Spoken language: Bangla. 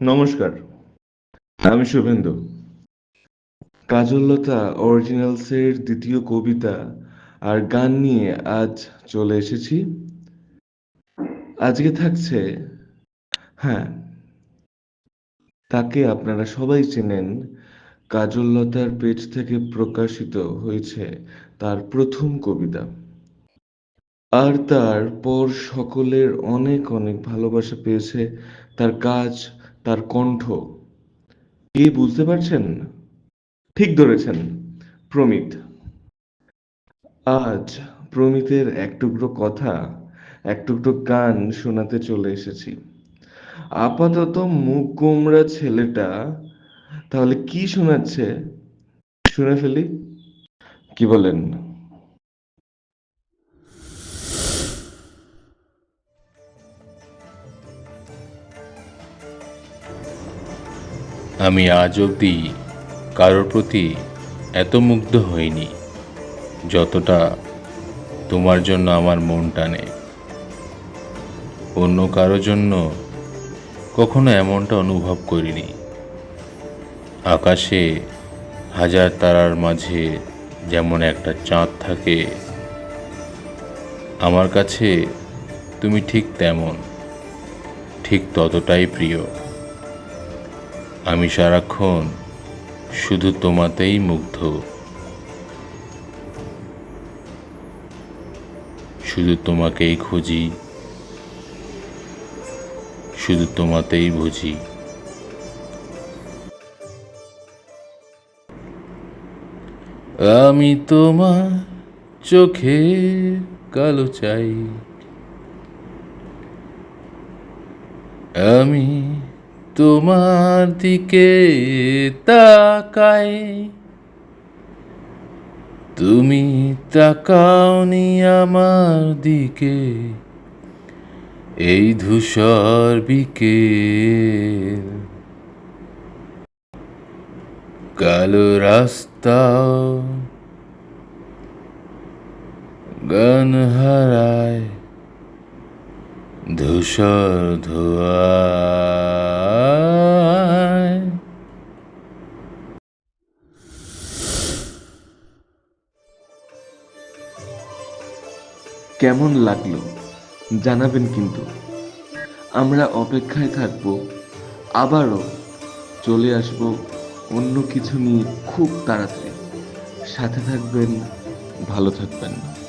নমস্কার, আমি শুভেন্দু। কাজললতা অরিজিনালসের দ্বিতীয় কবিতা আর গান নিয়ে আজ চলে এসেছি। আজকে থাকছে হ্যাঁ তাকে আপনারা সবাই চেনেন কাজললতার পেজ থেকে প্রকাশিত হয়েছে তার প্রথম কবিতা। আর তারপর সকলের অনেক অনেক ভালোবাসা পেয়েছে তার কাজ তার কণ্ঠ। কে বুঝতে পারছেন? ঠিক ধরেছেন, প্রমিত। আজ প্রমিতের এক টুকরো কথা, এক টুকরো গান শোনাতে চলে এসেছি। আপাতত মুখ গোমরা ছেলেটা, তাহলে কি শোনাচ্ছে? শুনে ফেলি। কি বলেন? আমি আজ অবধি কারোর প্রতি এত মুগ্ধ হইনি, যতটা তোমার জন্য আমার মন টানে। অন্য কারোর জন্য কখনো এমনটা অনুভব করিনি। আকাশে হাজার তারার মাঝে যেমন একটা চাঁদ থাকে, আমার কাছে তুমি ঠিক তেমন, ঠিক ততটাই প্রিয়। আমি সারাক্ষণ শুধু তোমাতেই মুগ্ধ। শুধু তোমাকেই খুঁজি। শুধু তোমাতেই বুঝি। আমি তোমার চোখে কালো চাই। আমি তোমার দিকে তাকাই। তুমি তাকাওনি আমার দিকে, এই ধূসর বিকেল। কালো রাস্তা, গান হারায় ধূসর ধোয়ায় কেমন লাগল জানাবেন কিন্তু। আমরা অপেক্ষায় থাকব, আবারও চলে আসব অন্য কিছু নিয়ে খুব তাড়াতাড়ি। সাথে থাকবেন, ভালো থাকবেন।